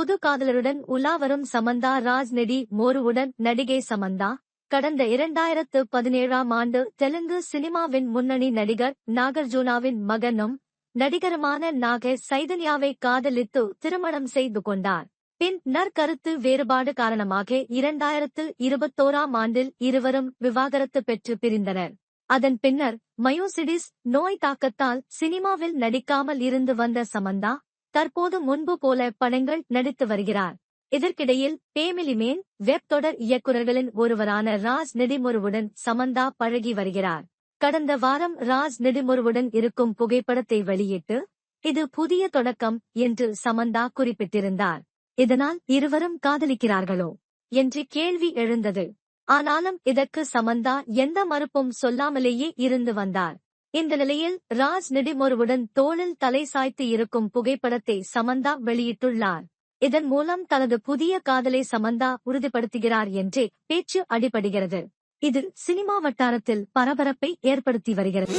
புது காதலருடன் உலாவரும் சமந்தா ராஜ்நெடி மோருவுடன் நடிகை சமந்தா. கடந்த இரண்டாயிரத்து பதினேழாம் ஆண்டு தெலுங்கு சினிமாவின் முன்னணி நடிகர் நாகர்ஜுனாவின் மகனும் நடிகருமான நாக சைதன்யாவை காதலித்து திருமணம் செய்து கொண்டார். பின் நற்கருத்து வேறுபாடு காரணமாக இரண்டாயிரத்து இருபத்தோராம் ஆண்டில் இருவரும் விவாகரத்து பெற்று பிரிந்தனர். அதன் பின்னர் மயோசிடிஸ் நோய் தாக்கத்தால் சினிமாவில் நடிக்காமல் இருந்து வந்த சமந்தா தற்போது முன்பு போல படங்கள் நடித்து வருகிறார். இதற்கிடையில் பேமிலிமேன் வெப் தொடர் இயக்குநர்களின் ஒருவரான ராஜ் நெடிமுருவுடன் சமந்தா பழகி வருகிறார். கடந்த வாரம் ராஜ் நெடுமுருவுடன் இருக்கும் புகைப்படத்தை வெளியிட்டு இது புதிய தொடக்கம் என்று சமந்தா குறிப்பிட்டிருந்தார். இதனால் இருவரும் காதலிக்கிறார்களோ? என்று கேள்வி எழுந்தது. ஆனாலும் இதற்கு சமந்தா எந்த மறுப்பும் சொல்லாமலேயே இருந்து வந்தார். இந்த நிலையில் ராஜ் நெடுமுருவுடன் தோளில் தலை சாய்த்து இருக்கும் புகைப்படத்தை சமந்தா வெளியிட்டுள்ளார். இதன் மூலம் தனது புதிய காதலை சமந்தா உறுதிப்படுத்துகிறார் என்றே பேச்சு அடிபடுகிறது. இது சினிமா வட்டாரத்தில் பரபரப்பை ஏற்படுத்தி வருகிறது.